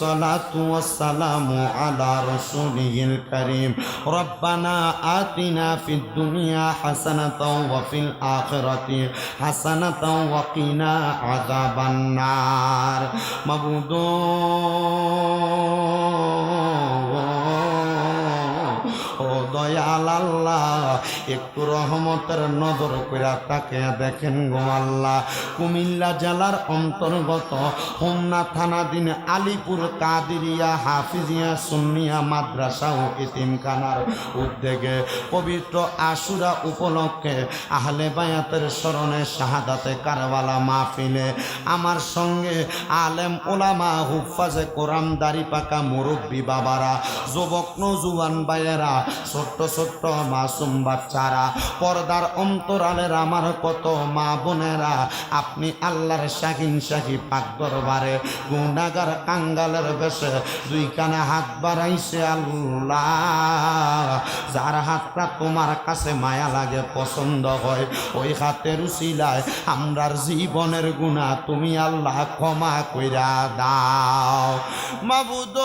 والصلاة والسلام على رسوله الكريم. ربنا آتنا في الدنيا حسنة وفي الآخرة حسنة وقنا عذاب النار. مبودو দয়াল আল্লাহ একটু রহমতের নজর করে তাকে দেখেন গো আল্লাহ। কুমিল্লা জেলার অন্তর্গত হোমনা থানাধীন আলিপুর কাদিরিয়া হাফিজিয়া সুন্নিয়া মাদ্রাসা ও ইতিমখানার উদ্যোগে পবিত্র আশুরা উপলক্ষে আহলে বায়াতের স্মরণে শাহাদাতে কারবালা মাহফিলে আমার সঙ্গে আলেম ওলামা হুফাজে কোরআন দাড়ি পাকা মুরব্বী বাবারা, যুবক নজুয়ান ভাইয়েরা ছোট্ট ছোট্ট মাসুম বাচ্চারা, পর্দার অন্তরালের আমার কত মা বোনেরা, আপনি আল্লাহর শাহিন শাহি পাক দরবারে গুণাগার কাঙ্গালের বেশে দুই কানে হাত বাড়াইছে আল্লাহ। যার হাতটা তোমার কাছে মায়া লাগে, পছন্দ হয়, ওই হাতের উচিলায় আমরার জীবনের গুণা তুমি আল্লাহ ক্ষমা কইরা দাও। মাবুদ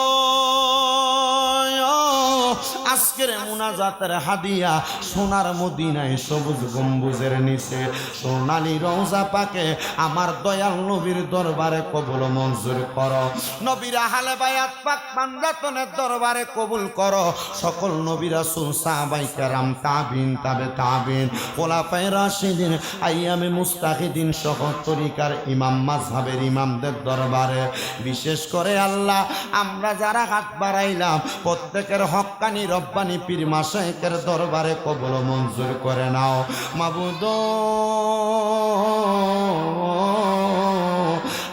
আজকের মুনাজাতের হাদিয়া সোনার মদিনায় সবুজ গম্বুজের নিচে। সোনালি রওজা পাকে আমার দয়াল নবীর দরবারে কবুল মঞ্জুর করো। নবীরা হালে বায়াত পাক পান্ডাতনের দরবারে কবুল করো। সকল নবীরা সুসাবাই কেরাম, তাবিন, তাবে তাবিন কোলাপাই রাশিদিন, আইয়ামে মুস্তাহিদিন সহ তরিকার ইমাম মাঝহাবের ইমামদের দরবারে। বিশেষ করে আল্লাহ, আমরা যারা হাত বাড়াইলাম, প্রত্যেকের হক্কানি রব্বানি পীর মাসাইকের দরবারে কবল মঞ্জুর করে নাও। মাবুদ।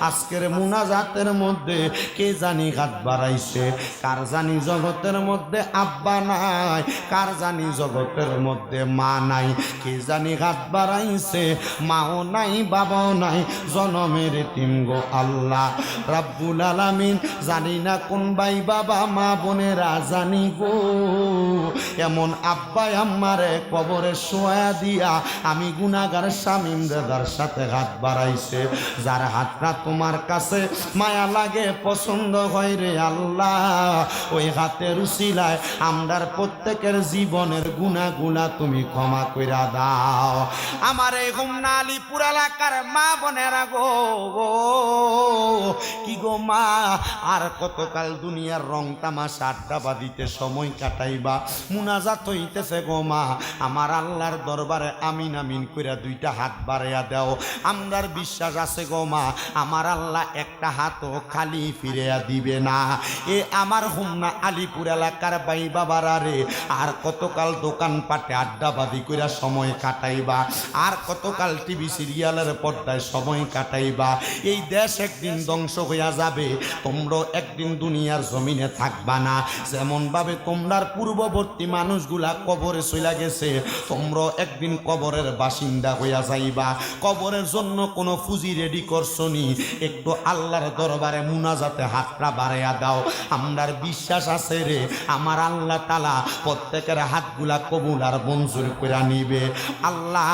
আজকের মুনাজাতের মধ্যে কে জানি হাত বাড়াইছে? কার জানি জগতের মধ্যে আব্বা নাই? কার জানি জগতের মধ্যে মা নাই? কে জানি হাত বাড়াইছে? মাও নাই, বাবাও নাই, জনমের টিম আল্লাহ। রাব্বুল আলামিন, জানি না কোন ভাই, বাবা, মা, বোনেরা জানি গো। এমন আব্বাই আম্মারে কবরে শোয়া দিয়া আমি গুনাগার স্বামীম দাদার সাথে হাত বাড়াইছে। যার হাতটা তোমার কাছে মায়া লাগে, পছন্দ হয় রে আল্লাহ। ওই হাতের উসিলায় আমরার প্রত্যেকের জীবনের গুণা গুণা তুমি ক্ষমা কইরা দাও। আমার এই হোমনা আলিপুর এলাকার মা বোনেরা গো কি গো মা, আর কতকাল দুনিয়ার রং তামাশা আড্ডা বাদিতে সময় কাটাইবা, মুনাজাত হইতেছে গো মা। আমার আল্লাহর দরবারে আমিন আমিন কইরা দুইটা হাত বাড়াইয়া দাও। আমরার বিশ্বাস আছে গো মা, আমার আল্লাহ একটা হাতও খালি ফিরিয়া দিবে না। এ আমার হোমনা আলিপুর এলাকার বাই বাবারা রে, আর কতকাল দোকান পাটে আড্ডাবাদি কইরা সময় কাটাইবা, আর কতকাল টিভি সিরিয়ালের পর্দায় সময় কাটাইবা। এই দেশ একদিন ধ্বংস হইয়া যাবে তোমরাও একদিন দুনিয়ার জমিনে থাকবা না। যেমনভাবে তোমরার পূর্ববর্তী মানুষগুলা কবরে চইলা গেছে তোমরাও একদিন কবরের বাসিন্দা হইয়া যাইবা। কবরের জন্য কোনো ফুজি রেডি করছনি একটু আল্লাহর দরবারে মুনাজাতে হাতটা বাড়াইয়া দাও। আমরার বিশ্বাস আছে রে, আমার আল্লাহ তালা প্রত্যেকের হাতগুলা কবুল আর মঞ্জুর করে নিবে। আল্লাহ,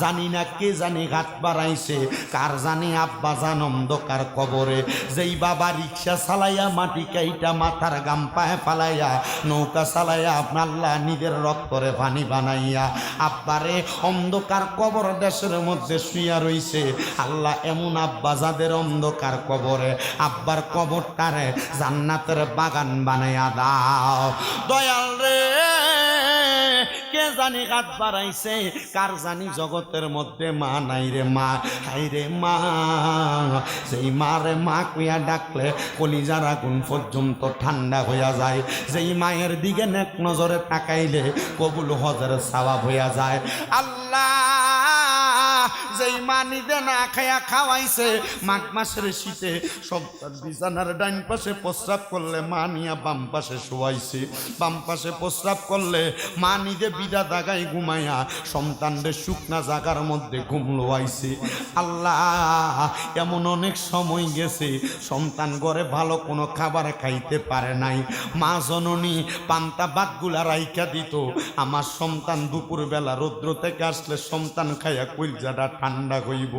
জানি না কে জানি হাত বাড়াইছে, কার জানি আব্বা জান অন্ধকার কবরে। যেই বাবা রিক্সা চালাইয়া, মাটি কাইটা মাথার গাম পায়ে ফালাইয়া, নৌকা চালাইয়া আল্লাহ নিজের রক্তরে পানি বানাইয়া, আব্বারে অন্ধকার কবর দেশের মধ্যে শুইয়া রইছে। আল্লাহ এমন আব্বা যাদের অন্ধকার কবরে। আব্বার কবরটারে জান্নাতের বাগান বানাইয়া দাও। দয়াল রে, কে জানি হাত বাড়াইছে? কার জানি জগতের মধ্যে মা নাই রে মা? হাই রে মা, যেই মা রে মা কুইয়া ডাকলে কলিজার আগুন পর্যন্ত ঠান্ডা হইয়া যায়। যেই মায়ের দিকে নেক নজরে তাকাইলে কবুল হজের সাবাব হইয়া যায়। আল্লাহ যেই মা নিজে না, খায়া খাওয়াইছে। মাঘ মাসের শীতে সন্তান বিছানার ডাইন পাশে প্রস্রাব করলে মা নিয়া বাম পাশে শোয়াইছে। বাম পাশে প্রস্রাব করলে মা নিজে বিদা দাগায় ঘুমাইয়া সন্তানদের শুকনা জাগার মধ্যে ঘুম লোয়াইছে। আল্লাহ, এমন অনেক সময় গেছে, সন্তান ঘরে ভালো কোনো খাবার খাইতে পারে নাই। মা জননী পান্তা ভাতগুলা রাইখা দিত। আমার সন্তান দুপুরবেলা রৌদ্র থেকে আসলে সন্তান খাইয়া কইলজাটা ঠান্ডা হইব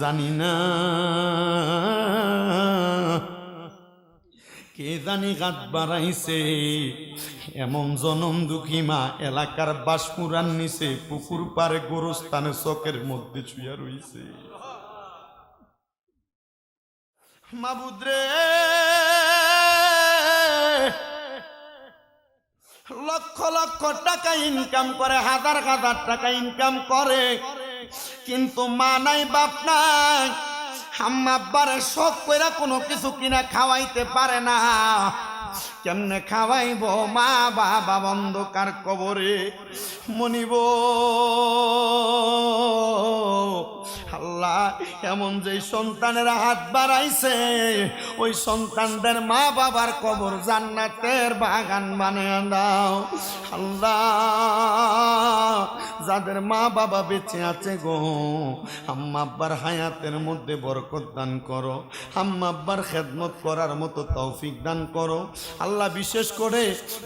জানি না। কে জানি গাত বাড়াইছে, এমন জনম দুঃখী মা এলাকার বাসমুরান নিচে পুকুর পারে গোরস্থানে চকের মধ্যে শুয়া রইছে। মাবুদ্রে, লক্ষ লক্ষ টাকা ইনকাম করে, হাজার হাজার টাকা ইনকাম করে। কিন্তু মা নাই, বাপ নাই। আম্মা আব্বারে শখ করে কোনো কিছু কিনা খাওয়াইতে পারে না। কেমনে খাওয়াইব? মা বাবা বন্ধকার কবরে মনিব। আল্লাহ, এমন যে সন্তানের হাত বাড়াইছে, ওই সন্তানদের মা বাবার কবর জান্নাতের বাগান বানিয়ে দাও। আল্লাহ, যাদের মা বাবা বেঁচে আছে গো, আম্মা আব্বার হায়াতের মধ্যে বরকত দান করো, আম্মা আব্বার খেদমত করার মতো তৌফিক দান করো। আল্লাহ, বিশেষ করে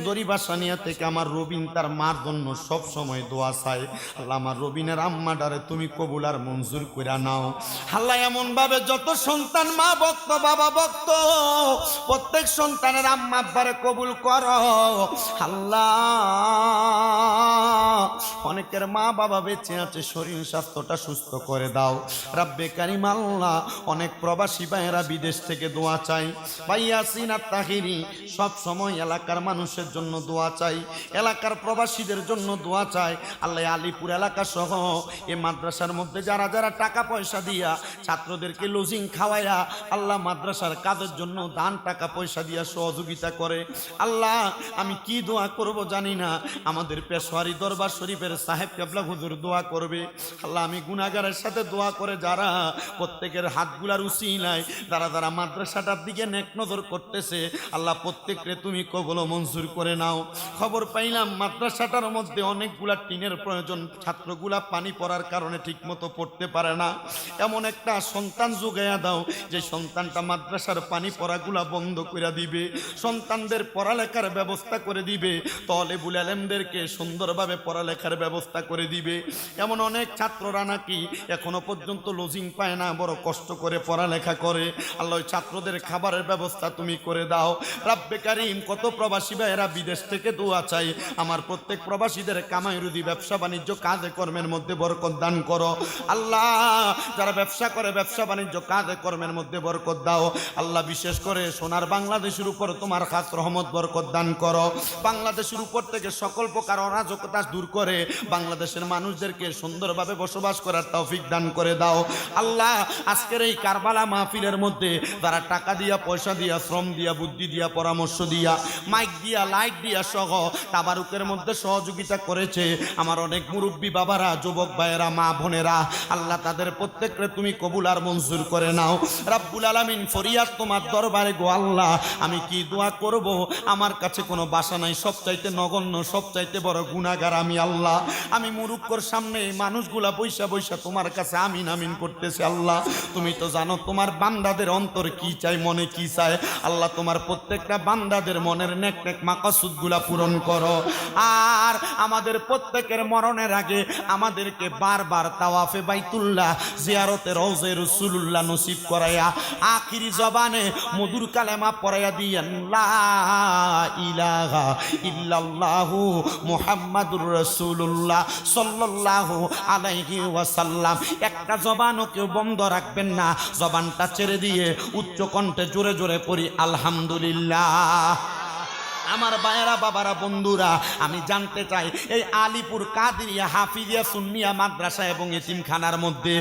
দরিবাসানিয়া থেকে আমার রবিন তার মার জন্য সব সময় দোয়া চাই আল্লাহ, আমার রবিনের আম্মাডারে তুমি কবুল আর মঞ্জুর করে নাও। আল্লাহ এমন ভাবে যত সন্তান মা ভক্ত, বাবা ভক্ত, প্রত্যেক সন্তানের আম্মা আব্বারে কবুল কর। আল্লাহ অনেকের মা বাবা বেঁচে আছে, শরীর স্বাস্থ্যটা সুস্থ করে দাও। রাব্বে কারিম আল্লাহ, অনেক প্রবাসী ভাইয়েরা বিদেশ থেকে দোয়া চাই। ভাইয়া সিনার তাহিরি, সব সময় এলাকার মানুষের জন্য দোয়া চাই। এলাকার প্রবাসীদের জন্য দোয়া চাই। আল্লাহ আলিপুর এলাকা সহ এ মাদ্রাসার মধ্যে যারা যারা টাকা পয়সা দিয়া ছাত্রদেরকে লজিং খাওয়াইয়া আল্লাহ মাদ্রাসার কাজের জন্য দান, টাকা পয়সা দিয়া সহযোগিতা করে। আল্লাহ, আমি কি দোয়া করব জানি না। আমাদের পেশোয়ারি দরবার শরীফের সাহেব কেবলা হুজুর দোয়া করবে। আল্লাহ, আমি গুনাগারের সাথে দোয়া করে যারা প্রত্যেকের হাতগুলার নাই তারা যারা মাদ্রাসাটার দিকে নেক নজর করতেছে, আল্লাহ প্রত্যেকরে তুমি কবল মঞ্জুর করে নাও। খবর পাইলাম, মাদ্রাসাটার মধ্যে অনেকগুলা টিনের প্রয়োজন, ছাত্রগুলা পানি পড়ার কারণে ঠিকমতো পড়তে পারে না। এমন একটা সন্তান যোগাইয়া দাও, যে সন্তানটা মাদ্রাসার পানি পড়াগুলা বন্ধ করে দিবে, সন্তানদের পড়ালেখার ব্যবস্থা করে দিবে তলে বুলালেমদেরকে সুন্দরভাবে পড়ালেখার ব্যবস্থা করে দিবে। এমন অনেক ছাত্ররা নাকি এখনও পর্যন্ত লজিং পায় না, বড় কষ্ট করে পড়ালেখা করে। আল্লাহ ছাত্রদের খাবারের ব্যবস্থা তুমি করে দাও। রাব্বে কারিম, কত প্রবাসী ভাইয়েরা বিদেশ থেকে দোয়া চাই আমার প্রত্যেক প্রবাসীদের কামাই রুদি ব্যবসা বাণিজ্য, কাজে কর্মের মধ্যে বরকত দান করো। আল্লাহ, যারা ব্যবসা করে, ব্যবসা বাণিজ্য, কাজে কর্মের মধ্যে বরকত দাও। আল্লাহ বিশেষ করে সোনার বাংলাদেশের উপর তোমার খাস রহমত বরকত দান করো। বাংলাদেশের উপর থেকে সকল প্রকার অরাজকতা দূর করে বাংলাদেশের মানুষদেরকে সুন্দরভাবে বসবাস করার তৌফিক দান করে দাও। আল্লাহ, আজকের এই কারবালা মাহফিলের মধ্যে তারা টাকা দিয়া, পয়সা দিয়া, শ্রম দিয়া, বুদ্ধি দিয়া, পরামর্শ দিয়া, মাইক দিয়া, লাইট দিয়া সহ তাবারুকের মধ্যে সহযোগিতা করেছে, আমার অনেক মুরব্বী বাবারা, যুবক ভাইয়েরা, মা বোনেরা, আল্লাহ তাদের প্রত্যেককে তুমি কবুল আর মঞ্জুর করে নাও। রাব্বুল আলামিন ফরিয়াদ তোমার দরবারে গো আল্লাহ, আমি কি দোয়া করব? আমার কাছে কোনো বাসা নাই সব চাইতে নগণ্য সব চাইতে বড় গুণাগার আমি আল্লাহ। আমি মুরুক্কর সামনে এই মানুষগুলা বৈশা বৈশা তোমার কাছে আমিন আমিন করতেছে আল্লাহ। তুমি তো জানো তোমার বান্দাদের অন্তর কি চাই মনে কি চায়? আল্লাহ তোমার প্রত্যেকটা বান্দাদের মনের নেক নেক মাকাসুদগুলা পূরণ করো। আর আমাদের প্রত্যেকের মরণের আগে আমাদেরকে বারবার তাওয়াফে বাইতুল্লাহ, জিয়ারতে রওজে রসুল্লাহ নসিব করাইয়া আখিরি জবানে মধুর কালেমা পড়াইয়া দিয়েন ইলাহা ইল্লাল্লাহু মুহাম্মাদুর রাসূলুল্লাহ সাল্লাল্লাহু আলাইহি ওয়াসাল্লাম। একটা জবানও কেউ বন্ধ রাখবেন না। জবানটা ছেড়ে দিয়ে উচ্চ কণ্ঠে জোরে জোরে পড়ি, আলহামদুলিল্লাহ। আমার বায়েরা, বাবারা, বন্ধুরা, আমি জানতে চাই, এই আলিপুর কাদিয়া হাফিজিয়া সুন্নিয়া মাদ্রাসা এবং এতিমখানার মধ্যে